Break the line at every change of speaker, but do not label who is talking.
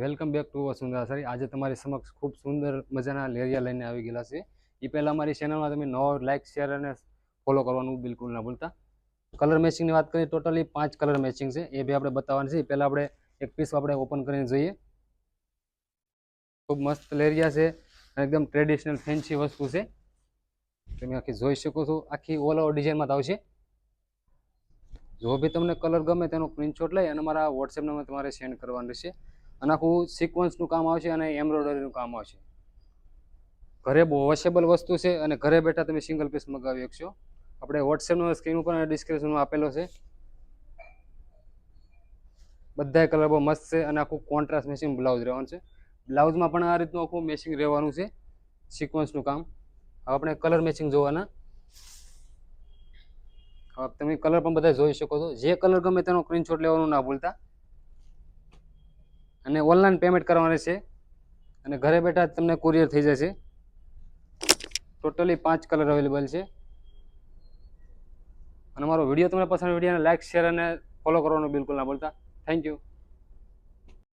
Welcome back to Vasundhara સરી આજે તમારી સમક્ષ ખૂબ સુંદર મજાના લેરિયા લઈને આવી ગયેલા છે. એ પહેલાં અમારી ચેનલમાં તમે નવો લાઇક શેર અને ફોલો કરવાનું બિલકુલ ના ભૂલતા. કલર મેચિંગની વાત કરીએ ટોટલી પાંચ કલર મેચિંગ છે. એ બી આપણે બતાવવાની છે. એ પહેલાં આપણે એક પીસ આપણે ઓપન કરીને જોઈએ. ખૂબ મસ્ત લેરિયા છે. એકદમ ટ્રેડિશનલ ફેન્સી વસ્તુ છે. તમે આખી જોઈ શકો છો. આખી ઓલ ઓવર ડિઝાઇનમાં જ આવશે. જો બી તમને કલર ગમે તેનો સ્ક્રીનશોટ લઈ અને મારા વોટ્સએપ નંબર તમારે સેન્ડ કરવાનું રહેશે. અને આખું સિક્વન્સનું કામ આવશે અને એમ્બ્રોઇડરીનું કામ આવશે. ઘરે બહુ વોશેબલ વસ્તુ છે અને ઘરે બેઠા તમે સિંગલ પીસ મગાવી શકશો. આપણે વોટ્સએપનો સ્ક્રીન ઉપર અને ડિસ્ક્રિપ્શનમાં આપેલો છે. બધાય કલર બહુ મસ્ત છે અને આખું કોન્ટ્રાસ્ટ મેચિંગ બ્લાઉઝ રહેવાનું છે. બ્લાઉઝમાં પણ આ રીતનું આખું મેચિંગ રહેવાનું છે. સિક્વન્સનું કામ. હવે આપણે કલર મેચિંગ જોવાના. હવે તમે કલર પણ બધા જોઈ શકો છો. જે કલર ગમે તેનો સ્ક્રીનશોટ લેવાનું ના ભૂલતા. અને ઓનલાઈન પેમેન્ટ કરવાનું છે અને ઘરે બેઠા જ તમને કુરિયર થઈ જશે. ટોટલી પાંચ કલર અવેલેબલ છે. અને મારો વીડિયો તમને પસંદ વિડીયોને લાઇક શેર અને ફોલો કરવાનું બિલકુલ ના બોલતા થેન્ક યુ